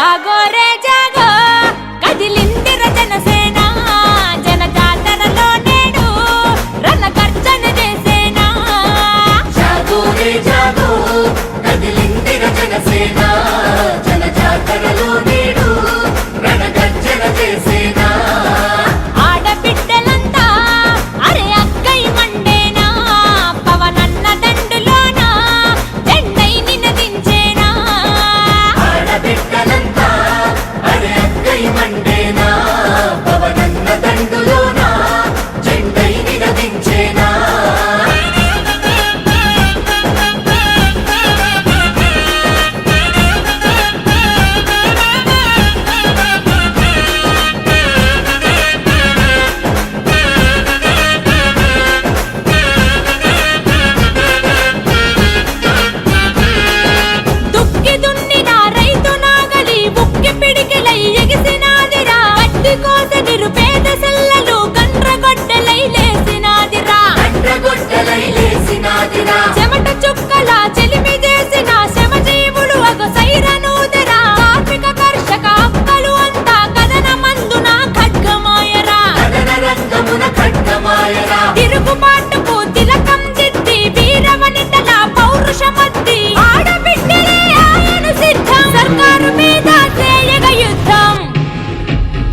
జాగోరే జాగో కదిలింది రచన సేన. జనజాతరలో నేడు రణ గర్జన చేసేనా జాగోరే జాగో కదిలింది రచన సేనా.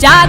Chicago.